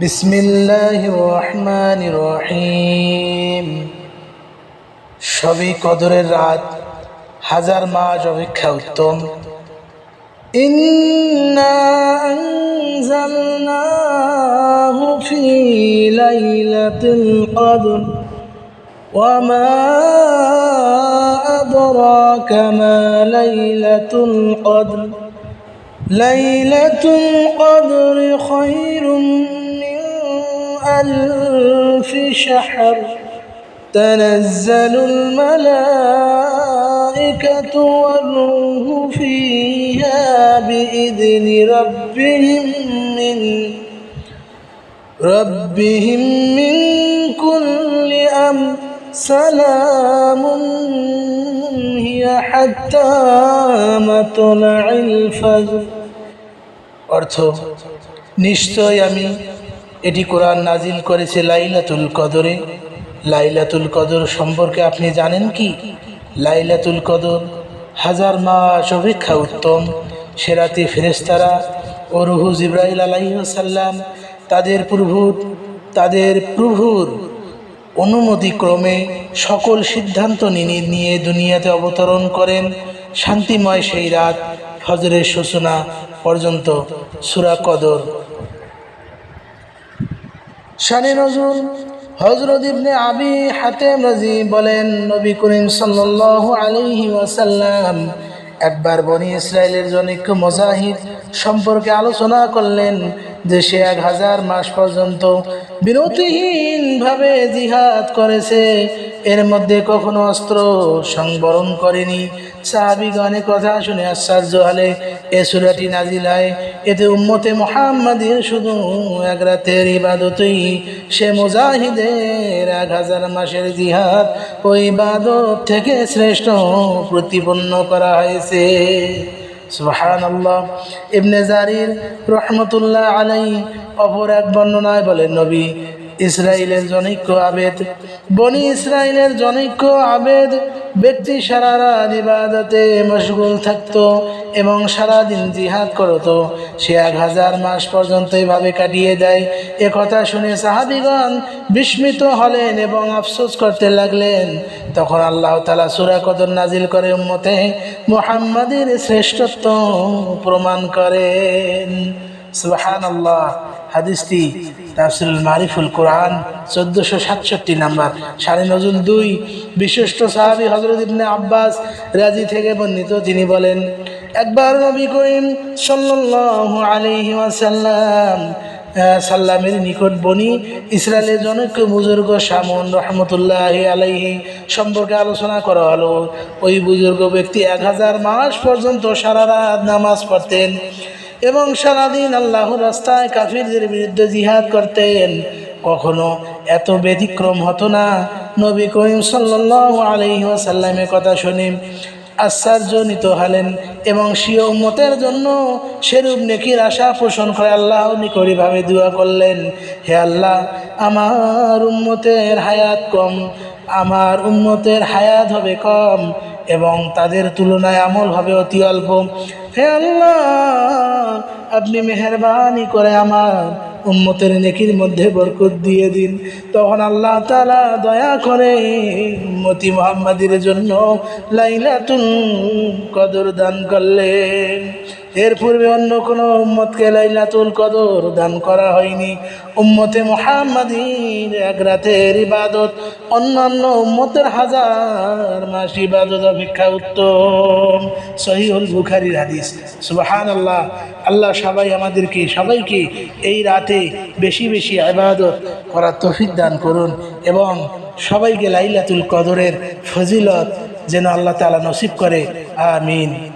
بسم الله الرحمن الرحيم সবই কদরের রাত হাজার মাস অপেক্ষা উত্তম إنا أنزلناه في ليلة القدر وما أدراك ما ليلة القدر ليلة القدر خير من ألف شهر تنزل الملائكة والروح فيها بإذن ربهم من ربهم من كل أمر سلام هي حتى مطلع الفجر অর্থ নিশ্চয় আমি এটি কোরআন নাজিল করেছে লাইলাতুল কদরে। লাইলাতুল কদর সম্পর্কে আপনি জানেন কি? লাইলাতুল কদর হাজার মাস অপেক্ষা উত্তম। সেরাতে ফেরেস্তারা ও রুহু জিব্রাইল আলাইসাল্লাম তাদের প্রভুর তাদের প্রভুর অনুমতিক্রমে সকল সিদ্ধান্ত নিয়ে দুনিয়াতে অবতরণ করেন। শান্তিময় সেই রাত ফজরের সূচনা পর্যন্ত সুরা কদর। শানে নজরুল হজরত ইবনে আবি হাতেম রাজি বলেন, নবী করিম সাল্লাল্লাহু আলাইহি ওয়াসাল্লাম একবার বনি ইসরায়েলের জনৈক মজাহিদ সম্পর্কে আলোচনা করলেন। যে সে এক হাজার মাস পর্যন্ত বিরতিহীনভাবে জিহাদ করেছে, এর মধ্যে কখনো অস্ত্র সংবরণ করেনি। সাহাবিগণে কথা শুনে আশ্চর্য হলে, এ সুরাটি নাজিল হয় এতে উম্মতে মোহাম্মদের শুধু এক রাতের ইবাদতই। সে মুজাহিদের এক হাজার মাসের জিহাদ ওই ইবাদত থেকে শ্রেষ্ঠ প্রতিপন্ন করা হয়েছে। আল্লাহ ইবনে জারির রহমতুল্লাহ আলাই অপর এক বর্ণনায় বলেন নবী ইসরায়েলের জনৈক্য আবেদ, বনি ইসরায়েলের জনৈক্য আবেদ। ব্যক্তি সারা রাত ইবাদতে মশগুল থাকত এবং সারাদিন জিহাদ করতো। সে এক হাজার মাস পর্যন্ত এভাবে কাটিয়ে দেয়। এ কথা শুনে সাহাবিগণ বিস্মিত হলেন এবং আফসোস করতে লাগলেন। তখন আল্লাহ তালা সুরা কদর নাজিল করে উম্মতে মোহাম্মদের শ্রেষ্ঠত্ব প্রমাণ করেন। সুহান আল্লাহ হাদিসটি তাফসিল মারিফুল কোরআন, চোদ্দোশো সাতষট্টি নাম্বার, সাড়ে নজুল দুই। বিশিষ্ট সাহাবি হজরত ইবনে আব্বাস রাজি থেকে বর্ণিত, তিনি বলেন, একবার নবী করিম সাল্লাল্লাহু আলাইহি ওয়াসাল্লাম সাল্লামের নিকট বনি ইসরায়েলের জনৈক বুজুর্গ শামুন রহমতুল্লাহ আলাইহি সম্পর্কে আলোচনা করা হলো। ওই বুজুর্গ ব্যক্তি এক হাজার মাস পর্যন্ত সারা রাত নামাজ পড়তেন। এবং সারাদিন আল্লাহর রাস্তায় কাফিরদের বিরুদ্ধে জিহাদ করতেন। কখনো এত ব্যতিক্রম হতো না। নবী করিম সাল্লাহ আলহি আসাল্লামের কথা শুনে আশ্চর্যজনিত হলেন এবং সিও উম্মতের জন্য সেরূপ নেকির আশা পোষণ করে আল্লাহ নিকরিভাবে দোয়া করলেন, হে আল্লাহ, আমার উম্মতের হায়াত কম। আমার উম্মতের হায়াত হবে কম এবং তাদের তুলনায় আমল হবে অতি অল্প। হে আল্লাহ, আপনি মেহরবানি করে আমার উম্মতের নেকির মধ্যে বরকত দিয়ে দিন। তখন আল্লাহ তালা দয়া করে উম্মতি মোহাম্মদের জন্য লাইলাতুল কদর দান করলেন। এর পূর্বে অন্য কোনো উম্মতকে লাইলাতুল কদর দান করা হয়নি। উম্মতে মোহাম্মদীর এক রাতের ইবাদত, অন্যান্য উম্মতের হাজার মাস ইবাদত অপেক্ষা উত্তম। সহিউল বুখারির হাদিস। সুবাহান আল্লাহ আল্লাহ সবাই আমাদেরকে, সবাইকে এই রাতে বেশি বেশি ইবাদত করার তফিক দান করুন এবং সবাইকে লাইলাতুল কদরের ফজিলত যেন আল্লাহ তালা নসিব করে। আমিন।